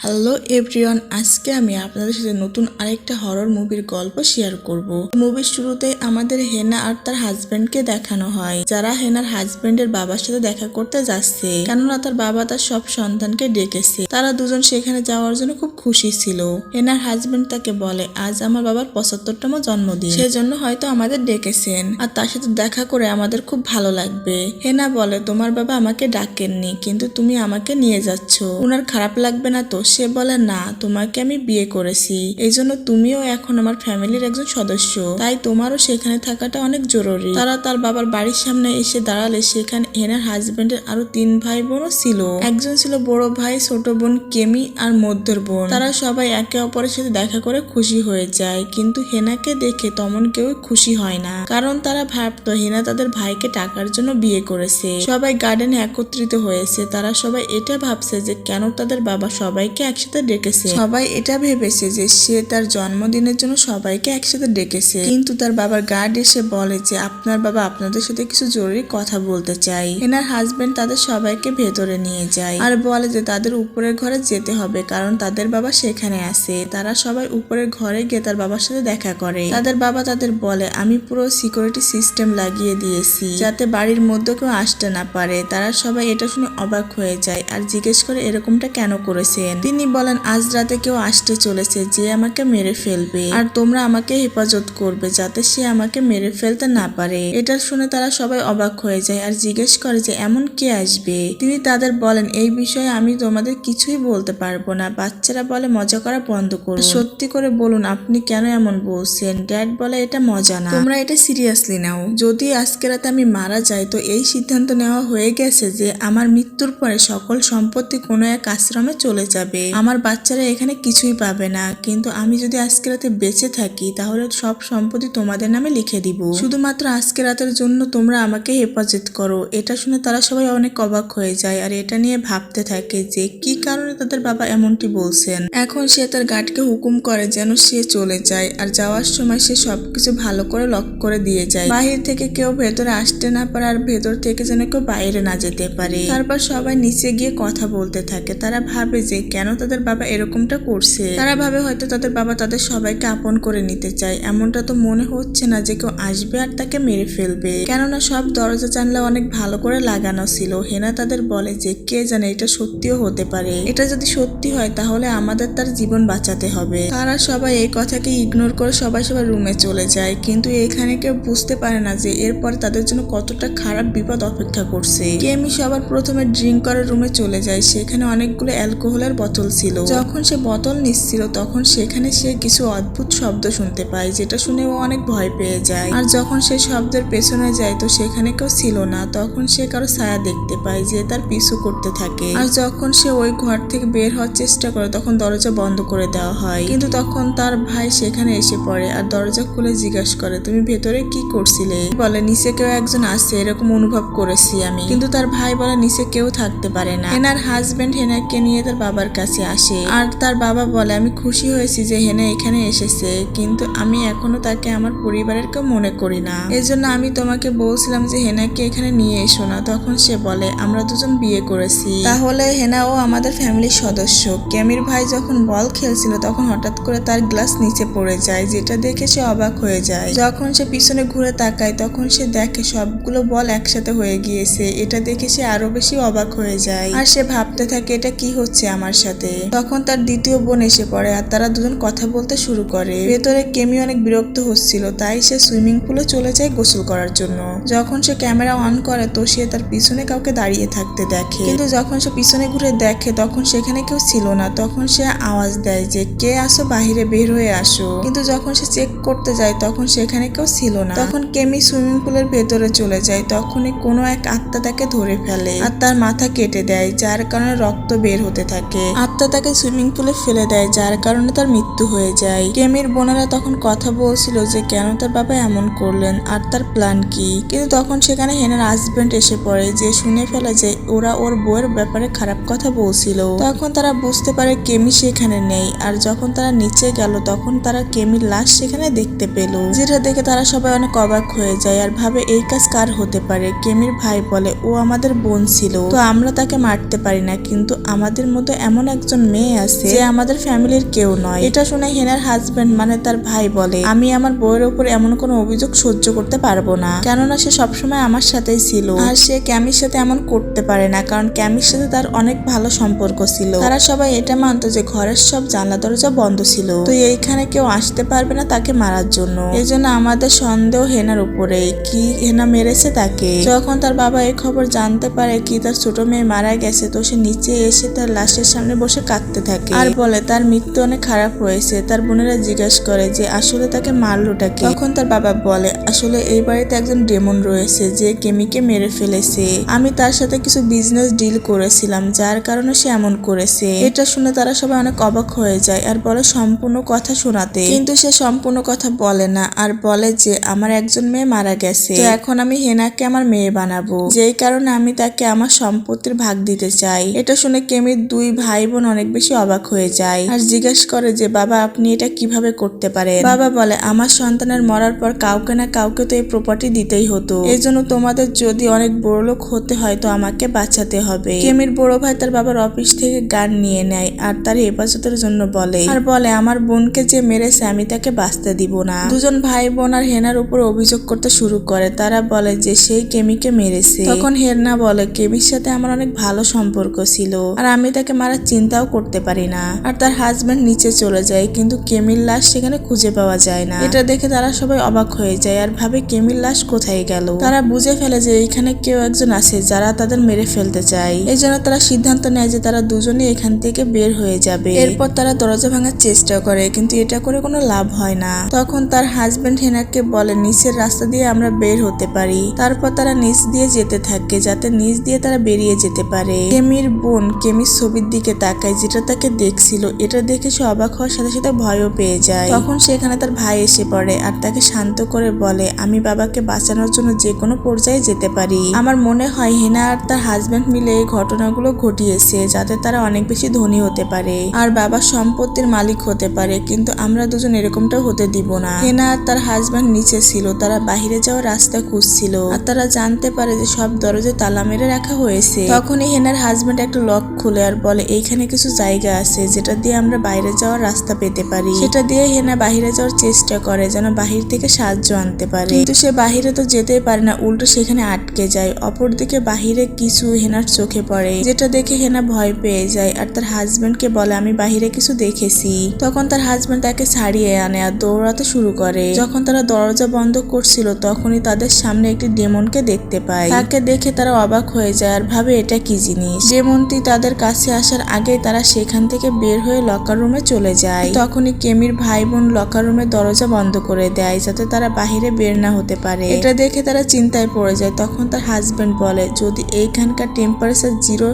Hello everyone আজকে আমি আপনাদের সাথে নতুন আরেকটা হরর মুভির গল্প শেয়ার করব। মুভির শুরুতে আমাদের হেনা আর তার হাজবেন্ডকে দেখানো হয়। যারা হেনার হাজবেন্ডের বাবার সাথে দেখা করতে যাচ্ছে, কেননা তার বাবা তার সব সন্তানকে ডেকেছে। তারা দুজন সেখানে যাওয়ার জন্য খুব খুশি ছিল। হেনার হাজবেন্ড তাকে বলে, আজ আমার বাবার পঁচাত্তরতম জন্মদিন। সেজন্য হয়তো আমাদের ডেকেছেন। আর তার সাথে দেখা করে আমাদের খুব ভালো লাগবে। হেনা বলে, তোমার বাবা আমাকে ডাকেননি, কিন্তু তুমি আমাকে নিয়ে যাচ্ছ। ওনার খারাপ লাগবে না তো সে বলে, না, তোমাকে আমি বিয়ে করেছি। এই জন্য তুমিও এখন আমার ফ্যামিলির একজন সদস্য। তাই তোমারও সেখানে থাকাটা অনেক জরুরি। তারা তার বাবার বাড়ির সামনে এসে দাঁড়ালে সেখানে হেনার হাজবেন্ডের আরও তিন ভাই বোনও ছিল। একজন ছিল বড় ভাই, ছোট বোন কেমি আর মধ্যের বোন। তারা সবাই একে অপরের সাথে দেখা করে খুশি হয়ে যায়। কিন্তু হেনাকে দেখে তেমন কেউ খুশি হয় না। কারণ তারা ভাবতো হেনা তাদের ভাইকে টাকার জন্য বিয়ে করেছে। সবাই গার্ডেনে একত্রিত হয়েছে। তারা সবাই এটা ভাবছে যে কেন তাদের বাবা সবাইকে একসাথে ডেকেছে। সবাই এটা ভেবেছে যে সে তার জন্মদিনের জন্য সবাইকে একসাথে ডেকেছে। কিন্তু তার বাবার গার্ড এসে বলে যে, আপনার বাবা আপনাদের সাথে কিছু জরুরি কথা বলতে চাই। হেনার হাজবেন্ড তাদের সবাইকে ভেতরে নিয়ে যায় আর বলে যে, তাদের উপরের ঘরে যেতে হবে কারণ তাদের বাবা সেখানে আছে। তারা সবাই উপরের ঘরে গিয়ে তার বাবার সাথে দেখা করে। তাদের বাবা তাদের বলে, আমি পুরো সিকিউরিটি সিস্টেম লাগিয়ে দিয়েছি যাতে বাড়ির মধ্যে কেউ আসতে না পারে। তারা সবাই এটা শুনে অবাক হয়ে যায় আর জিজ্ঞেস করে, এরকমটা কেন করেছেন? তিনি বলেন আজ রাতে কেউ আসতে চলেছে যে আমাকে মেরে ফেলবে। আর তোমরা আমাকে হেফাজত করবে যাতে সে আমাকে মেরে ফেলতে না পারে এটা শুনে তারা সবাই অবাক হয়ে যায় আর জিজ্ঞেস করে যে এমন কে আসবে তিনি তাদের বলেন এই বিষয়ে আমি তোমাদের কিছুই বলতে পারব না। বাচ্চারা বলে মজা করা বন্ধ করুন সত্যি করে বলুন আপনি কেন এমন বলছেন? ড্যাড বলে এটা মজা না। তোমরা এটা সিরিয়াসলি নাও। যদি আজকে রাতে আমি মারা যাই তো এই সিদ্ধান্ত নেওয়া হয়ে গেছে যে আমার মৃত্যুর পরে সকল সম্পত্তি কোনো এক আশ্রমে চলে যাবে। আমার বাচ্চারা এখানে কিছুই পাবে না। কিন্তু আমি যদি আজকে রাতে বেঁচে থাকি, তাহলে সব সম্পত্তি তোমাদের নামে লিখে দিব। শুধুমাত্র আজকে রাতের জন্য তোমরা আমাকে হেফাজত করো। এটা শুনে তারা সবাই অনেক অবাক হয়ে যায় আর এটা নিয়ে ভাবতে থাকে যে, কি কারণে তাদের বাবা এমনটি বলছেন? এখন সে তার গার্ডকে হুকুম করে যেন সে চলে যায় আর যাওয়ার সময় সে সবকিছু ভালো করে লক করে দিয়ে যায়। বাহির থেকে কেউ ভেতরে আসতে না পারে আর ভেতর থেকে যেন কেউ বাইরে না যেতে পারে। তারপর সবাই নিচে গিয়ে কথা বলতে থাকে। তারা ভাবে যে, কেন তাদের বাবা এরকমটা করছে? তারা ভাবে হয়তো তাদের বাবা তাদের সবাইকে আপন করে নিতে চায়। এমনটা তো মনে হচ্ছে না যে কেউ আসবে আর তাকে মেরে ফেলবে। কেননা সব দরজা জানলা অনেক ভালো করে লাগানো ছিল। হেনা তাদের বলে যে, কে জানে এটা সত্যিও হতে পারে। এটা যদি সত্যি হয়, তাহলে আমাদের তার জীবন বাঁচাতে হবে। তারা সবাই এই কথাকে ইগনোর করে সবাই সবার রুমে চলে যায়। কিন্তু এখানে কেউ বুঝতে পারে না যে, এরপর তাদের জন্য কতটা খারাপ বিপদ অপেক্ষা করছে। কেমি সবার প্রথমে ড্রিঙ্ক করার রুমে চলে যায়। সেখানে অনেকগুলো অ্যালকোহলের বোতল ছিল। যখন সে বোতল নিচ্ছিল, তখন সেখানে সে কিছু অদ্ভুত শব্দ শুনতে পায়, যেটা শুনে ও অনেক ভয় পেয়ে যায়। আর যখন সে শব্দের পেছনে যায়, তো সেখানে কেউ ছিল না, তখন সে কারও ছায়া দেখতে পায়, যে তার পিছু করতে থাকে। আর যখন সে ওই ঘর থেকে বের হওয়ার চেষ্টা করে, তখন দরজা বন্ধ করে দেওয়া হয়। কিন্তু তখন তার ভাই সেখানে এসে পড়ে আর দরজা খুলে জিজ্ঞাসা করে, তুমি ভেতরে কি করছিলে? বলে, নিচে কেউ একজন আছে, এরকম অনুভব করেছি আমি। কিন্তু তার ভাই বলে, নিচে কেউ থাকতে পারে না। হেনার হাজবেন্ড হেনাকে নিয়ে তার বাবার কাছে আসে। আর তার বাবা বলে, আমি খুশি হয়েছি যে হেনা এখানে এসেছে, কিন্তু আমি এখনও তাকে আমার পরিবারের কেউ মনে করি না। এজন্য আমি তোমাকে বলছিলাম যে হেনাকে এখানে নিয়ে এসো না। তখন সে বলে, আমরা দুজন বিয়ে করেছি। তাহলে হেনাও আমাদের ফ্যামিলির সদস্য। ক্যামির ভাই যখন বল খেলছিল, তখন হঠাৎ করে তার গ্লাস নিচে পড়ে যায়, যেটা দেখে সে অবাক হয়ে যায়। যখন সে পিছনে ঘুরে তাকায়, তখন সে দেখে সবগুলো বল একসাথে হয়ে গিয়েছে। এটা দেখে সে আরও বেশি অবাক হয়ে যায়। আর সে ভাবতে থাকে, এটা কি হচ্ছে আমার সাথে? তখন তার দ্বিতীয় বোন এসে পড়ে আর তারা দুজন কথা বলতে শুরু করে। ভেতরে কেমি অনেক বিরক্ত হচ্ছিল, তাই সে সুইমিং পুলে চলে যায় গোসল করার জন্য। যখন সে ক্যামেরা অন করে তো সে তার পিছনে কাউকে দাঁড়িয়ে থাকতে দেখে। কিন্তু যখন সে পিছনে ঘুরে দেখে, তখন সেখানে কেউ ছিল না। তখন সে আওয়াজ দেয় যে, কে আসো বাহিরে, বের হয়ে আসো। কিন্তু যখন সে চেক করতে যায়, তখন সেখানে কেউ ছিল না। তখন কেমি সুইমিং পুলের ভেতরে চলে যায়। তখনই কোনো এক আত্মা তাকে ধরে ফেলে আর তার মাথা কেটে দেয়, যার কারণে রক্ত বের হতে থাকে। আত্মা তাকে সুইমিং পুলে ফেলে দেয়, যার কারণে তার মৃত্যু হয়ে যায়। কেমির বোনেরা তখন কথা বলছিল যে, কেন তার বাবা এমন করলেন? আর তার প্ল্যান কি? কিন্তু তখন সেখানে হেনার হাজবেন্ড এসে পড়ে, যে শুনে ফেলে যে, ওরা ওর বউয়ের ব্যাপারে খারাপ কথা বলছিল। তখন তারা বুঝতে পারে কেমি সেখানে নেই, আর যখন তারা নিচে গেল, তখন তারা কেমির লাশ সেখানে দেখতে পেল। যেটা দেখে তারা সবাই অনেক অবাক হয়ে যায়, আর ভাবে, এই কাজ কার হতে পারে? কেমির ভাই বলে, ও আমাদের বোন ছিল, তো আমরা তাকে মারতে পারি না, কিন্তু আমাদের মতো এমন একজন মেয়ে আছে, যে আমাদের ফ্যামিলির কেউ নয়। এটা শুনে হেনার হাজবেন্ড মানে তার ভাই বলে, আমি আমার বউয়ের উপর এমন কোনো অভিযোগ সহ্য করতে পারব না। কেননা সে সবসময় আমার সাথেই ছিল। আর সে ক্যামির সাথে এমন করতে পারে না, কারণ ক্যামির সাথে তার অনেক ভালো সম্পর্ক ছিল। তারা সবাই এটা মানতো যে ঘরের সব জানলা, দরজা বন্ধ ছিল। তো এইখানে কেউ আসতে পারবে না তাকে মারার জন্য। এই জন্য আমাদের সন্দেহ হেনার উপরে কি হেনা মেরেছে তাকে। যখন তার বাবা এই খবর জানতে পারে কি তার ছোট মেয়ে মারা গেছে, তো সে নিচে এসে তার লাশের সামনে বসে কাঁদতে থাকে। আর বলে তার মৃত্যু অনেক খারাপ হয়েছে। তার বোনেরা জিজ্ঞেস করে যে আসলে তাকে মারলোটা কি? তখন তার বাবা বলে আসলে এই বাড়িতে একজন ডেমন রয়েছে যে কেমিকে মেরে ফেলেছে। আমি তার সাথে কিছু বিজনেস ডিল করেছিলাম যার কারণে সে এমন করেছে। এটা শুনে তারা সবাই অনেক অবাক হয়ে যায় আর বলে সম্পূর্ণ কথা শোনাতে। কিন্তু সে সম্পূর্ণ কথা বলে না আর বলে যে আমার একজন মেয়ে মারা গেছে। তো এখন আমি হেনাকে আমার মেয়ে বানাবো। যেই কারণে আমি তাকে আমার সম্পত্তির ভাগ দিতে চাই। এটা শুনে কেমির দুই ভাই বোন অনেক বেশি অবাক হয়ে যায় আর জিজ্ঞেস করে যে, বাবা, আপনি এটা কীভাবে করতে পারেন? বাবা বলে, আমার সন্তানের মরার পর কাউকে না কাউকে তো এই প্রপার্টি দিতেই হতো। এই জন্য তোমাদের যদি অনেক বড় লোক হতে হয় তো আমাকে বাঁচাতে হবে কেমির বড় ভাই তার বাবার অফিস থেকে গান নিয়ে নেয় আর তার হেফাজতের জন্য বলে, আর বলে, আমার বোনকে যে মেরেছে আমি তাকে বাঁচতে দিব না দুজন ভাই বোন আর হেনার উপর অভিযোগ করতে শুরু করে। তারা বলে যে, সেই কেমিকে মেরেছে তখন হেরনা বলে, কেমির সাথে আমার অনেক ভালো সম্পর্ক ছিল। আর আমি তাকে মারার চিন্তাও করতে পারি না। আর তার হাজবেন্ড নিচে চলে যায়, কিন্তু কেমির লাশ সেখানে খুঁজে পাওয়া যায় না। এটা দেখে তারা সবাই অবাক হয়ে যায় আর ভাবে কেমির লাশ কোথায় গেল। তারা বুঝে ফেলে যে এইখানে কেউ একজন আছে যারা তাদের মেরে ফেলতে চায়। এই জন্য তারা সিদ্ধান্ত নেয় যে তারা দুজনে এখান থেকে বের হয়ে যাবে। এরপর তারা দরজা ভাঙার চেষ্টা করে, কিন্তু এটা করে কোনো লাভ হয় না। তখন তার হাজবেন্ড হেনাকে বলে, নিচের রাস্তা দিয়ে আমরা বের হতে পারি। তারপর তারা নিচ দিয়ে যেতে থাকে, যাতে নিচ দিয়ে তারা বেরিয়ে যেতে পারে। কেমির বোন, কেমির ছবির দিকে তাকায়, যেটা তাকে দেখছিল, এটা দেখে সে অবাক হওয়ার সাথে সাথে ভয়ও পেয়ে যায়। তখন সেখানে তার ভাই এসে পড়ে আর তাকে শান্ত করে বলে, আমি বাবাকে বাঁচানোর জন্য যে কোনো পর্যায়ে যেতে পারি। আমার মনে হয় হেনা আর তার হাজবেন্ড মিলে এই ঘটনাগুলো ঘটিয়েছে, যাতে তারা অনেক বেশি ধনী হতে পারে আর বাবা সম্পত্তির মালিক হতে পারে, কিন্তু আমরা দুজন এরকমটা হতে দিব না। হেনা আর তার হাজবেন্ড নিচে ছিল, তারা বাহিরে যাওয়ার রাস্তা খুঁজছিল আর তারা জানতে পারে যে সব দরজায় তালা মেরে রাখা হয়েছে। তখনই হেনার হাজবেন্ড একটা লক খুলে আর বলে এইখানে কিছু জায়গা আছে যেটা দিয়ে আমরা বাইরে যাওয়ার রাস্তা পেতে পারি। সেটা দিয়ে হেনা বাহিরে যাওয়ার চেষ্টা করে যেন বাহির থেকে সাহায্য আনতে পারে। কিন্তু সে বাহিরে তো যেতেই পারে না, উল্টো সেখানে আটকে যায়। অপরদিকে বাহিরে কিছু হেনার চোখে পড়ে, যেটা দেখে হেনা ভয় পেয়ে যায়। আর তার হাজবেন্ডকে বলে, আমি বাহিরে কিছু দেখেছি। তখন তার হাজবেন্ড তাকে ছাড়িয়ে আনে আর দৌড়াতে শুরু করে। যখন তারা দরজা বন্ধ করছিল, তখনই তাদের সামনে একটি ডেমনকে দেখতে পায়। তাকে দেখে তারা অবাক হয়ে যায় আর ভাবে, এটা কি জিনিস? ডেমনটি তাদের কাছে আসার আগেই তারা সেখান থেকে বের হয়ে লকার রুমে চলে যায়। তখনই কেমির ভাই বোন লকার রুমের দরজা বন্ধ করে দেয় যাতে তারা বাহিরে বের না হতে পারে। এটা দেখে তারা চিন্তায় পড়ে যায়। তখন তার হাজবেন্ড বলে, যদি এইখানকার টেম্পারেচার জিরো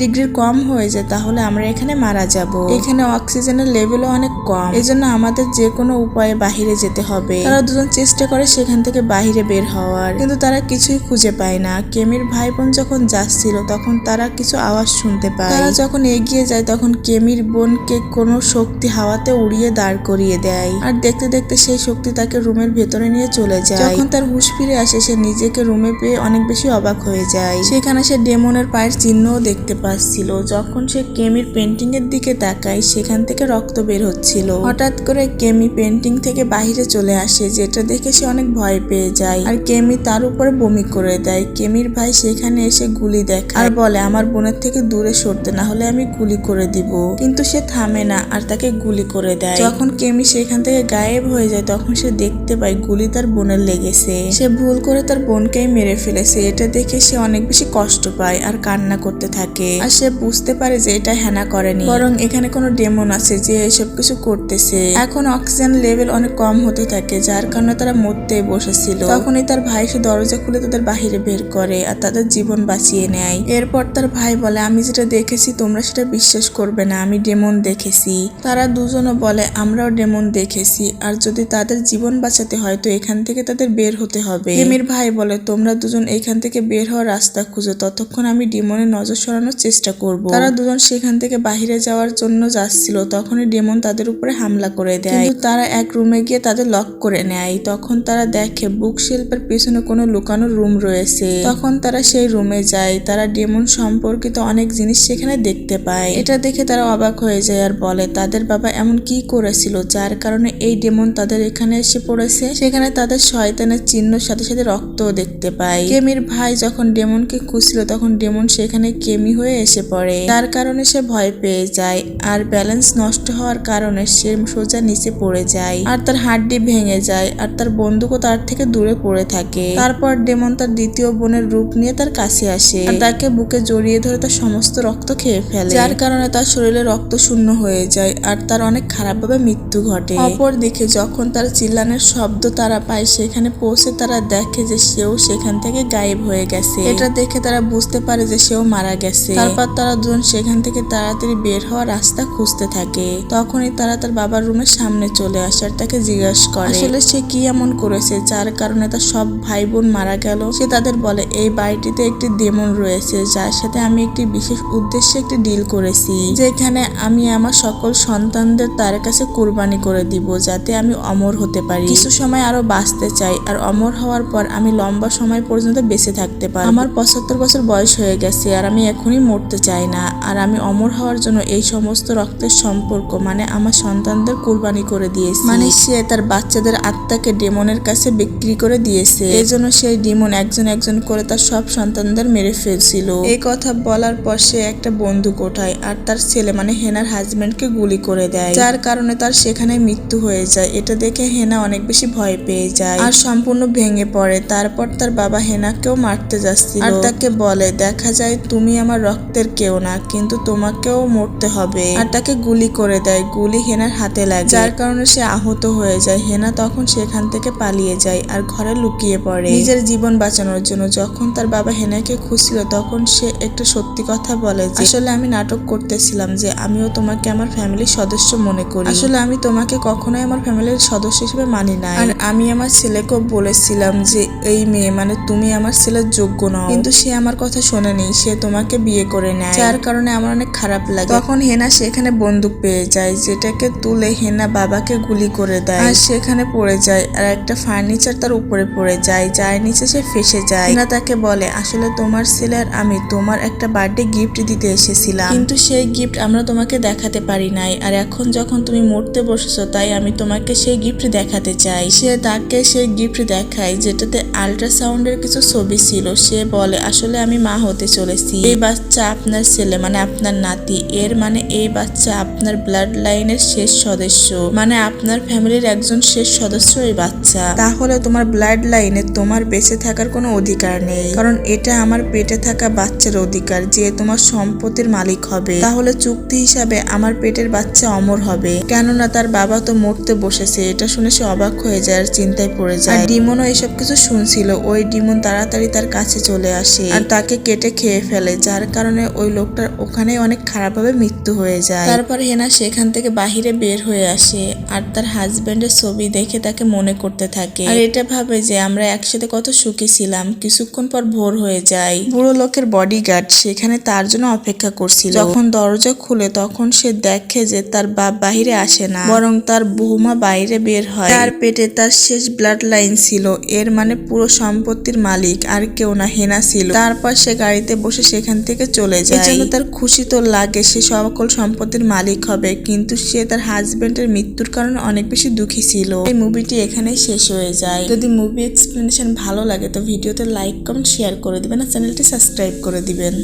ডিগ্রির কম হয়ে যায়, তাহলে আমরা এখানে মারা যাব। এখানে অক্সিজেনের লেভেলও অনেক কম। এজন্য আমাদের যে কোনো উপায়ে বাহিরে যেতে হবে। তারা দুজন চেষ্টা করে সেখান থেকে বাহিরে বের হওয়ার, কিন্তু তারা কিছুই খুঁজে পায় না। কেমির ভাই বোন যখন যাচ্ছিল, তখন তারা কিছু আওয়াজ শুনতে পায়। তারা যখন এগিয়ে যায়, তখন কেমির বোনকে কোনো শক্তি হাওয়াতে উড়িয়ে দাঁড় করিয়ে দেয়। আর দেখতে দেখতে সেই শক্তি তাকে রুমের ভেতরে নিয়ে চলে যায়। যখন তার হুঁশ ফিরে আসে, সে নিজেকে রুমে পেয়ে অনেক বেশি অবাক হয়ে যায়। সেখানে সে ডেমনের পায়ের চিহ্নও দেখতে পাচ্ছিল। যখন সে কেমির পেন্টিং এর দিকে তাকায়, সেখান থেকে রক্ত বের হচ্ছিল। হঠাৎ করে কেমি পেন্টিং থেকে বাহিরে চলে আসে, যেটা দেখে সে অনেক ভয় পেয়ে যায়। আর কেমি তার উপরে বমি করে দেয়। কেমির ভাই সেখানে এসে গুলি দেখায়। আর বলে, আমার বোনের থেকে দূরে সরতে না হলে আমি গুলি করে দিব। কিন্তু সে থামে না আর তাকে গুলি করে দেয়। যখন কেমি সেখান থেকে গায়েব হয়ে যায়, তখন সে দেখতে পায় গুলি তার বোনের লেগেছে। সে ভুল করে তার বোনকেই মেরে ফেলেছে। এটা দেখে সে অনেক বেশি কষ্ট পায় আর কান্না করতে থাকে। আর সে বুঝতে পারে যে এটা হেনা করেনি। বরং এখানে কোনো ডেমন আছে যে এসব কিছু করতেছে। এখন অক্সিজেন লেভেল অনেক কম হতে থাকে, যার কারণে তারা মরতে বসেছিল। তখনই তার ভাই সে দরজা খুলে তাদের বাহিরে বের করে আর তাদের জীবন বাঁচিয়ে নেয়। এরপর তার ভাই বলে, আমি যেটা দেখেছি, তোমরা সেটা বিশ্বাস করবে না, আমি ডেমন দেখেছি। তারা দুজনও বলে, আমরাও ডেমন দেখেছি, আর যদি তাদের জীবন বাঁচাতে হয়, তো এখান থেকে তাদের বের হতে হবে। কেমির ভাই বলে, তোমরা দুজন এখান থেকে বের হওয়ার রাস্তা খুঁজো, ততক্ষণ আমি ডিমনের নজর সরানোর চেষ্টা করব। তারা দুজন সেখান থেকে বাহিরে যাওয়ার জন্য যাচ্ছিল, তখনই ডেমন তাদের উপরে হামলা করে দেয়। কিন্তু তারা এক রুমে গিয়ে তাদের লক করে নেয়। তখন তারা দেখে বুক শিল্পের পিছনে কোনো লুকানো রুম রয়েছে। তখন তারা সেই রুমে যায়। তারা ডেমন সম্পর্কিত অনেক জিনিস সেখানে দেখতে পায়। পায় এটা দেখে তারা অবাক হয়ে যায় আর বলে, তাদের বাবা এমন কি করেছিল যার কারণে এই ডেমন তাদের এখানে এসে পড়েছে? সেখানে তাদের শয়তানের চিহ্ন সাথে সাথে রক্তও দেখতে পায় কেমির ভাই যখন ডেমনকে খুঁজছিল, তখন ডেমন সেখানে কেমি হয়ে এসে পড়ে। তার কারণে সে ভয় পেয়ে যায় আর ব্যালেন্স নষ্ট হওয়ার কারণে সে সোজা নিচে পড়ে যায় আর তার হাড্ডি ভেঙে যায় আর তার বন্দুকও তার থেকে দূরে পড়ে থাকে। তারপর ডেমন তার দ্বিতীয় বোনের রূপ নিয়ে তার কাছে আসে তাকে বুকে জড়িয়ে ধরে তার সমস্ত রক্ত খেয়ে ফেলে। যার কারণে তার শরীরে রক্ত শূন্য হয়ে যায় আর তার অনেক খারাপভাবে মৃত্যু ঘটে। অপরদিকে যখন তার চিল্লানের শব্দ তারা পায়, সেখানে পৌঁছে তারা দেখে যে সেও সেখান থেকে গায়েব হয়ে গেছে। এটা দেখে তারা বুঝতে পারে যে সেও মারা গেছে। তারপর তারা দুজন সেখান থেকে তাড়াতাড়ি বের হওয়ার রাস্তা খুঁজতে থাকে। তখনই তারা তার বাবার রুমের সামনে চলে আসে আর তাকে জিজ্ঞাসা করে, আসলে সে কি এমন করেছে যার কারণে তার সব ভাই বোন মারা গেল? সে তাদের বলে, এই বাড়িটিতে একটি ডেমন রয়েছে, যার সাথে আমি একটি বিশেষ উদ্দেশ্যে একটি ডিল করেছি, যেখানে আমি আমার সকল সন্তানদের তার কাছে কুরবানি করে দিব যাতে আমি অমর হতে পারি। কিছু সময় আরও বাঁচতে চাই আর অমর হওয়ার পর আমি লম্বা সময় পর্যন্ত বেঁচে থাকতে পারি আমার পঁচাত্তর বছর বয়স হয়ে গেছে আর আমি এখনই মরতে চাই না আর আমি অমর হওয়ার জন্য এই সমস্ত রক্তের সম্পর্ক মানে আমার সন্তানদের কুরবানি করে দিয়েছি। মানে সে তার বাচ্চাদের আত্মাকে ডেমনের কাছে বিক্রি করে দিয়েছে। এই জন্য সেই ডিমন একজন একজন করে তার সব সন্তানদের মেরে ফেলছিল। এই কথা বলার পর সে একটা বন্দুক ওঠায় আর তার ছেলে মানে হেনার হাজবেন্ডকে গুলি করে দেয়। যার কারণে তার সেখানে মৃত্যু হয়ে যায়। এটা দেখে হেনা অনেক বেশি ভয় পেয়ে যায় আর সম্পূর্ণ ভেঙে পড়ে। তারপর তার বাবা হেনাকেও মারতে যাচ্ছিল। আর তাকে বলে, দেখা যায় তুমি আমার রক্তের কেউ না, কিন্তু তোমাকেও মরতে হবে। আর তাকে গুলি করে দেয়। গুলি হেনার হাতে লাগে। যার কারণে সে আহত হয়ে যায়। হেনা তখন সেখান থেকে পালিয়ে যায় আর ঘরে লুকিয়ে পড়ে। নিজের জীবন বাঁচানোর জন্য যখন তার বাবা হেনাকে খুঁজছিল, তখন সে একটা সত্যি কথা বলে যে, আসলে আমি নাটক করতেছিলাম যে আমিও তোমাকে আমার ফ্যামিলির সদস্য মনে করি। আসলে আমি তোমাকে কখনোই আমার ফ্যামিলির সদস্য হিসেবে মানি না আর আমি আমার ছেলেকেও বলেছিলাম যে, এই মেয়ে মানে তুমি আমার ছেলের যোগ্য নও। কিন্তু সে আমার কথা শোনেনি, সে তোমাকে বিয়ে করে নেয়। যার কারণে আমার অনেক খারাপ লাগে। তখন হেনা সেখানে বন্দুক পেয়ে যায়, যেটাকে তুলে হেনা বাবাকে গুলি করে দেয়। আর সেখানে পড়ে যায় আর একটা ফার্নিচার তার উপরে পড়ে যায়, যার নিচে সে ফেসে যায়। হেনা তাকে বলে, আসলে তোমার ছেলে আর আমি তোমার একটা বার্থডে গিফট দিতে এসেছিলাম। কিন্তু সেই গিফট আমরা তোমাকে দেখাতে পারি নাই। আর এখন যখন তুমি মরতে বসেছো, তাই আমি তোমাকে সেই গিফট দেখাতে চাই। সে তাকে সেই গিফট দেখায়, যেটাতে আল্ট্রাসাউন্ডের কিছু ছবি ছিল। সে বলে, আসলে আমি মা হতে চলেছি। এই বাচ্চা আপনার ছেলে মানে আপনার নাতি। এর মানে এই বাচ্চা আপনার ব্লাড লাইনের শেষ সদস্য। মানে আপনার ফ্যামিলির একজন শেষ সদস্য এই বাচ্চা। তাহলে তোমার ব্লাড লাইনে তোমার বেঁচে থাকার কোনো অধিকার নেই। কারণ এটা আমার পেটে থাকা বাচ্চার অধিকার, যে তোমার সম্পত্তির মালিক হবে। তাহলে চুক্তি হিসাবে আমার পেটের বাচ্চা অমর হবে। কেননা তার বাবা তো মরতে বসেছে। এটা শুনে সে অবাক হয়ে যায় আর চিন্তায় পড়ে যায়। ডিমনও এসব কিছু শুনছিল। ওই ডিমন তাড়াতাড়ি তার কাছে চলে আসে আর তাকে কেটে খেয়ে ফেলে, যার কারণে ওই লোকটার ওখানে অনেক খারাপভাবে মৃত্যু হয়ে যায়। তারপর হেনা সেখান থেকে বাহিরে বের হয়ে আসে আর তার হাজবেন্ডের ছবি দেখে তাকে মনে করতে থাকে। আর এটা ভাবে যে আমরা একসাথে কত সুখী ছিলাম। কিছুক্ষণ পর ভোর হয়ে যায়। বুড়ো লোকের বডিগার্ড সেখানে তার জন্য অপেক্ষা করছিল। যখন দরজা খুলে তখন সে দেখে যে তার বাপ বাহিরে আসে না বরং তার বৌমা বাইরে বের হয়। তার পেটে তার শেষ ব্লাড লাইন ছিল এর মানে পুরো সম্পত্তির মালিক আর কেউ না হেনা ছিল। তারপর সে গাড়িতে বসে সেখান থেকে চলে যায়। এজন্য তার খুশি তো লাগে সে সকল সম্পত্তির মালিক হবে কিন্তু সে তার হাজবেন্ডের মৃত্যুর কারণে অনেক বেশি দুঃখী ছিল। এই মুভিটি এখানেই শেষ হয়ে যায়। যদি মুভি এক্সপ্লেনেশন ভালো লাগে তো ভিডিওতে লাইক কমেন্ট শেয়ার করে দিবেন আর চ্যানেলটি সাবস্ক্রাইব করে দিবেন।